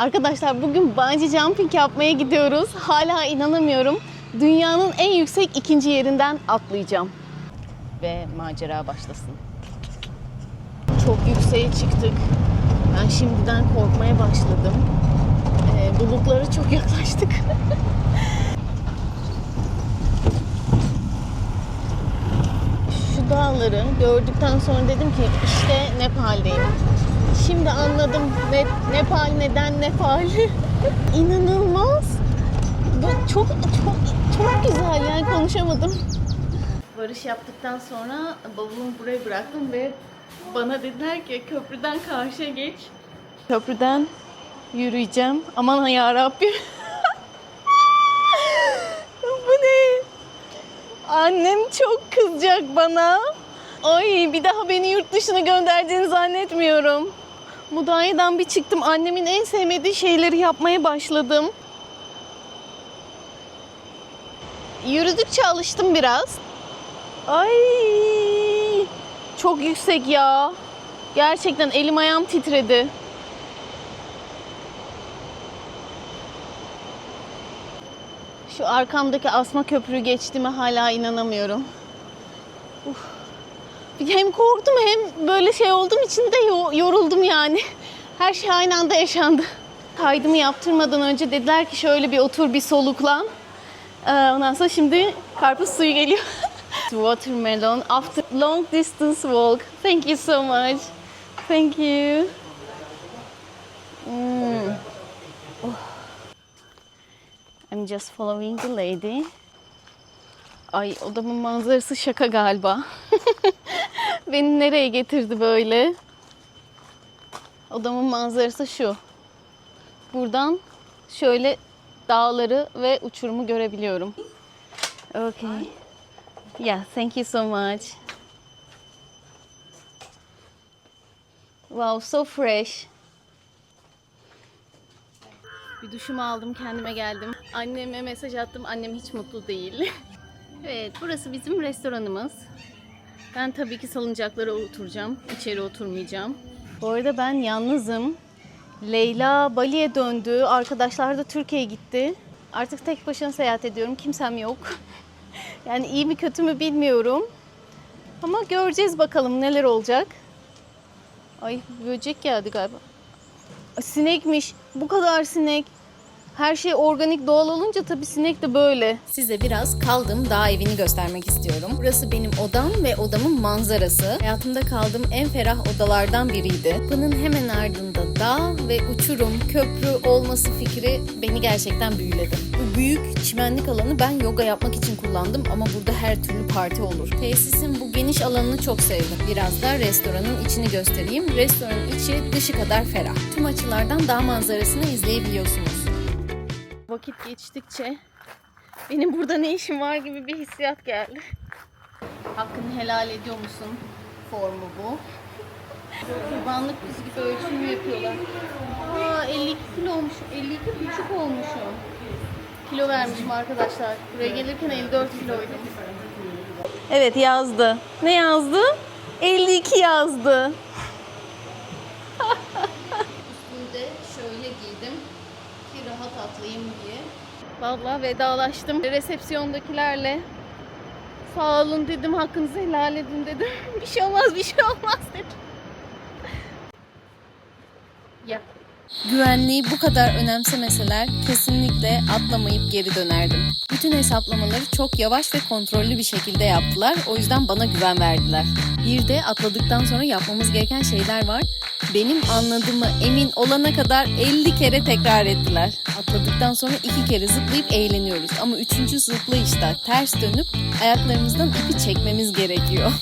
Arkadaşlar bugün bungee jumping yapmaya gidiyoruz. Hala inanamıyorum. Dünyanın en yüksek ikinci yerinden atlayacağım. Ve macera başlasın. Çok yükseğe çıktık. Ben şimdiden korkmaya başladım. Ee, bulutlara çok yaklaştık. Şu dağları gördükten sonra dedim ki işte Nepal'deyim. Şimdi anladım ne, Nepal neden Nepal. İnanılmaz. Bu çok çok çok güzel yani konuşamadım. Varış yaptıktan sonra bavulumu buraya bıraktım ve bana dediler ki köprüden karşıya geç. Köprüden yürüyeceğim. Aman ya Rabbim. Bu ne? Annem çok kızacak bana. Ay bir daha beni yurt dışına gönderdiğini zannetmiyorum. Mudanya'dan bir çıktım. Annemin en sevmediği şeyleri yapmaya başladım. Yürüdükçe alıştım biraz. Ay çok yüksek ya. Gerçekten elim ayağım titredi. Şu arkamdaki asma köprü geçtiğime hala inanamıyorum. Uf. Hem korktum hem böyle şey olduğum için de yo- yoruldum yani. Her şey aynı anda yaşandı. Kaydımı yaptırmadan önce dediler ki şöyle bir otur bir soluklan. Ee, ondan sonra şimdi karpuz suyu geliyor. Watermelon after long distance walk. Thank you so much. Thank you. Mm. Oh. I'm just following the lady. Ay odamın manzarası şaka galiba. Beni nereye getirdi böyle? Odamın manzarası şu. Buradan şöyle dağları ve uçurumu görebiliyorum. Okay. Yeah, thank you so much. Wow, so fresh. Bir duşumu aldım, kendime geldim. Anneme mesaj attım, annem hiç mutlu değil. evet, burası bizim restoranımız. Ben tabii ki salıncaklara oturacağım, içeri oturmayacağım. Bu arada ben yalnızım. Leyla Bali'ye döndü, arkadaşlar da Türkiye'ye gitti. Artık tek başına seyahat ediyorum, kimsem yok. yani iyi mi kötü mü bilmiyorum. Ama göreceğiz bakalım neler olacak. Ay böcek geldi galiba. Sinekmiş. Bu kadar sinek. Her şey organik doğal olunca tabii sinek de böyle. Size biraz kaldığım dağ evini göstermek istiyorum. Burası benim odam ve odamın manzarası. Hayatımda kaldığım en ferah odalardan biriydi. Bunun hemen ardında dağ ve uçurum, köprü olması fikri beni gerçekten büyüledi. Bu büyük çimenlik alanı ben yoga yapmak için kullandım ama burada her türlü parti olur. Tesisin bu geniş alanını çok sevdim. Biraz da restoranın içini göstereyim. Restoranın içi dışı kadar ferah. Tüm açılardan dağ manzarasını izleyebiliyorsunuz. Vakit geçtikçe benim burada ne işim var gibi bir hissiyat geldi. Hakkını helal ediyor musun? Formu bu. Kurbanlık gibi ölçümü yapıyorlar. Aa 52 kilo olmuş. 52 buçuk olmuşum. Kilo vermişim arkadaşlar. Buraya gelirken 54 kiloydum. Evet yazdı. Ne yazdı? 52 yazdı. Üstünde şöyle giydim ki rahat atlayayım diye. Vallahi vedalaştım resepsiyondakilerle. Sağ olun dedim, hakkınızı helal edin dedim. Bir şey olmaz, bir şey olmaz dedim. Ya. Güvenliği bu kadar önemsemeseler kesinlikle atlamayıp geri dönerdim. Bütün hesaplamaları çok yavaş ve kontrollü bir şekilde yaptılar. O yüzden bana güven verdiler. Bir de atladıktan sonra yapmamız gereken şeyler var. Benim anladığımı emin olana kadar 50 kere tekrar ettiler. Atladıktan sonra iki kere zıplayıp eğleniyoruz. Ama üçüncü zıplayışta ters dönüp ayaklarımızdan ipi çekmemiz gerekiyor.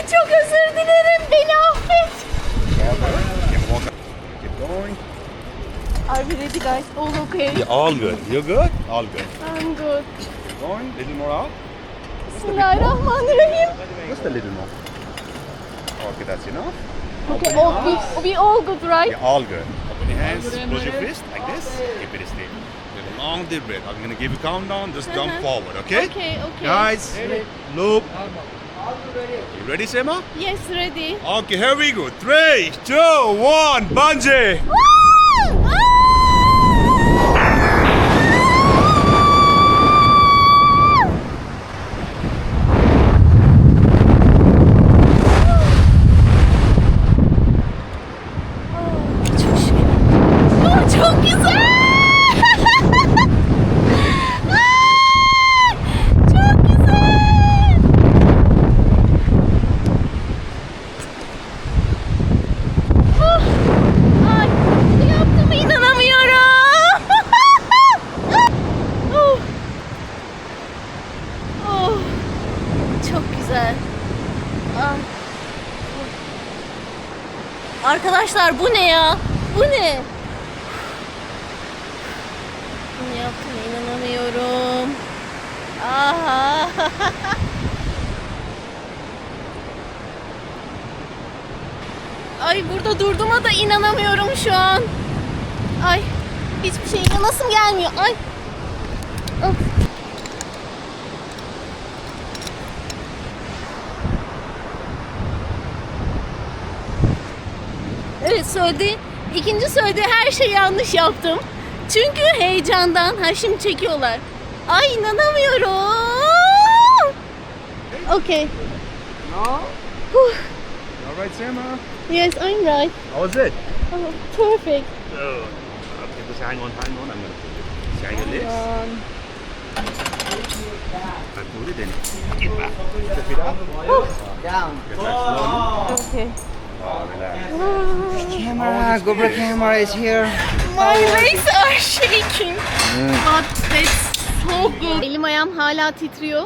Çok özür dilerim. Beni affet. Are we ready guys? All okay? Yeah, all good. You're good? All good. I'm good. Keep going. Little more out. Bismillahirrahmanirrahim. Just a little more. Okay, that's enough. Okay, all, we, we all good right? Yeah, all good. Open your hands, close your fist like this. Keep it a long deep breath. I'm gonna give you countdown. Just jump Uh-huh. forward, okay? Okay, okay. Guys, loop. You ready, Sema? Yes, ready. Okay, here we go. Three, two, one, bungee. Çok Arkadaşlar bu ne ya? Bu ne? Bunu yaptığıma inanamıyorum. Aha. Ay burada durduğuma da inanamıyorum şu an. Ay hiçbir şey inanasım gelmiyor. Ay. Of. Evet söyledi. İkinci söylediği her şeyi yanlış yaptım. Çünkü heyecandan. Ha şimdi çekiyorlar. Ay inanamıyorum. Okay. No. Huh. All right, Sema. Yes, I'm right. How was it? Oh, perfect. Oh. Okay, just hang on, hang on. I'm gonna put it. Shine your lips. Um, I put it in. Get back. İt up. Down. Get back slowly. okay. Camera, GoPro camera is here. My legs are shaking. But that's so good. Elim ayağım hala titriyor.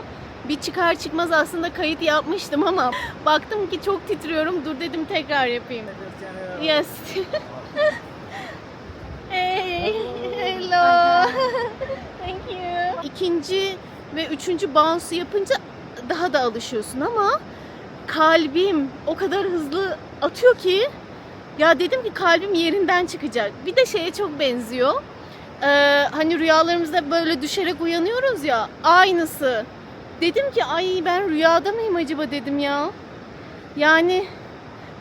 Bir çıkar çıkmaz aslında kayıt yapmıştım ama baktım ki çok titriyorum. Dur dedim tekrar yapayım. Yes. hey, hello. Thank you. İkinci ve üçüncü bounce yapınca daha da alışıyorsun ama kalbim o kadar hızlı atıyor ki ya dedim ki kalbim yerinden çıkacak. Bir de şeye çok benziyor. Ee, hani rüyalarımızda böyle düşerek uyanıyoruz ya. Aynısı. Dedim ki ay ben rüyada mıyım acaba dedim ya. Yani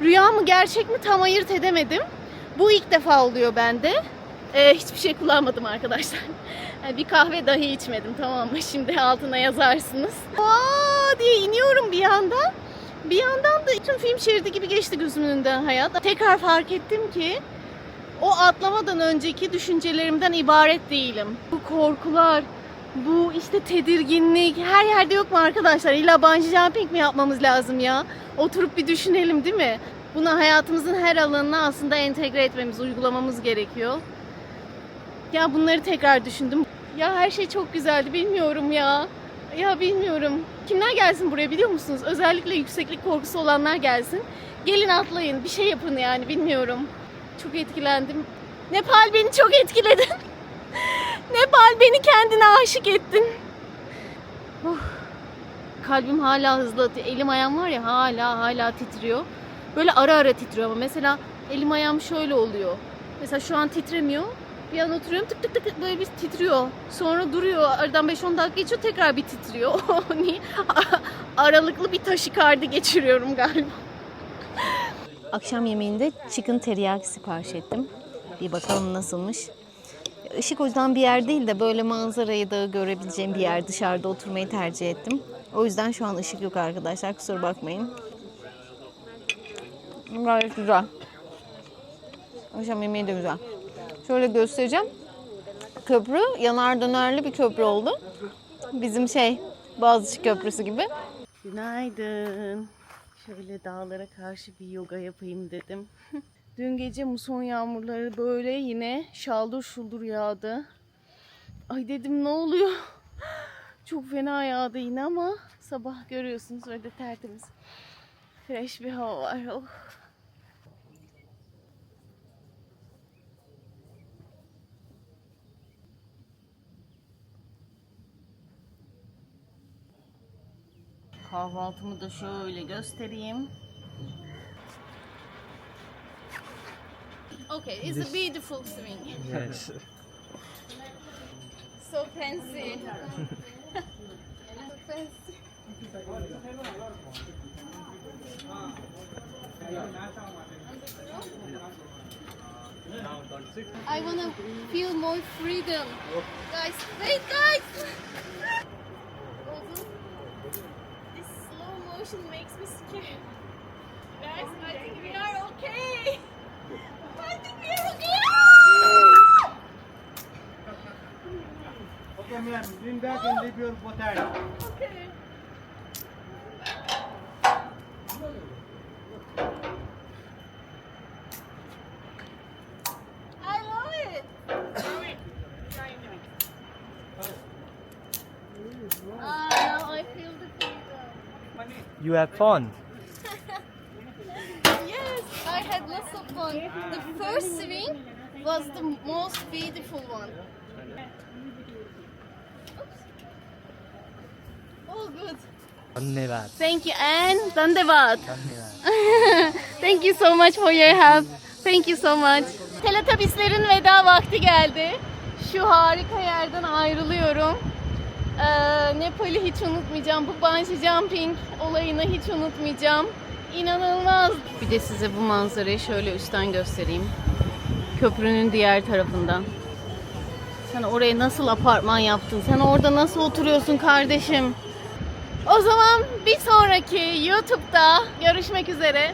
rüya mı gerçek mi tam ayırt edemedim. Bu ilk defa oluyor bende. Ee, hiçbir şey kullanmadım arkadaşlar. Bir kahve dahi içmedim tamam mı? Şimdi altına yazarsınız. Aa diye iniyorum bir yandan. Bir yandan da tüm film şeridi gibi geçti gözümün önünden hayat. Tekrar fark ettim ki o atlamadan önceki düşüncelerimden ibaret değilim. Bu korkular, bu işte tedirginlik her yerde yok mu arkadaşlar? İlla bungee jumping mi yapmamız lazım ya? Oturup bir düşünelim değil mi? Bunu hayatımızın her alanına aslında entegre etmemiz, uygulamamız gerekiyor. Ya bunları tekrar düşündüm. Ya her şey çok güzeldi bilmiyorum ya. Ya bilmiyorum. Kimler gelsin buraya biliyor musunuz? Özellikle yükseklik korkusu olanlar gelsin. Gelin atlayın bir şey yapın yani bilmiyorum. Çok etkilendim. Nepal beni çok etkiledi. Nepal beni kendine aşık ettin. Oh. Kalbim hala hızlı atıyor. Elim ayağım var ya hala hala titriyor. Böyle ara ara titriyor ama mesela elim ayağım şöyle oluyor. Mesela şu an titremiyor. Bir an oturuyorum tık tık tık böyle bir titriyor. Sonra duruyor. Aradan 5-10 dakika geçiyor tekrar bir titriyor. Niye? Aralıklı bir taşikardi geçiriyorum galiba. Akşam yemeğinde chicken teriyaki sipariş ettim. Bir bakalım nasılmış. Işık o yüzden bir yer değil de böyle manzarayı da görebileceğim bir yer dışarıda oturmayı tercih ettim. O yüzden şu an ışık yok arkadaşlar kusura bakmayın. Gayet güzel. Akşam yemeği de güzel. Şöyle göstereceğim. Köprü yanar dönerli bir köprü oldu. Bizim şey Boğaziçi Köprüsü gibi. Günaydın. Şöyle dağlara karşı bir yoga yapayım dedim. Dün gece muson yağmurları böyle yine şaldır şuldur yağdı. Ay dedim ne oluyor? Çok fena yağdı yine ama sabah görüyorsunuz öyle tertemiz. Fresh bir hava var. Oh. Kahvaltımı da şöyle göstereyim. Okay, it's a beautiful swing. Yes. So fancy. so fancy. I wanna feel more freedom. Guys, wait guys! slow makes me scared. Guys, I think we are okay. I think we are okay. Okay, ma'am. Lean back and leave your both hands. Okay. You have fun. yes, I had lots of fun. The first swing was the most beautiful one. All good. Dhanavad. Thank you and Dhanavad. Thank you so much for your help. Thank you so much. Teletubbies'lerin veda vakti geldi. Şu harika yerden ayrılıyorum. Nepal'i hiç unutmayacağım. Bu bungee jumping olayını hiç unutmayacağım. İnanılmaz. Bir de size bu manzarayı şöyle üstten göstereyim. Köprünün diğer tarafından. Sen oraya nasıl apartman yaptın? Sen orada nasıl oturuyorsun kardeşim? O zaman bir sonraki YouTube'da görüşmek üzere.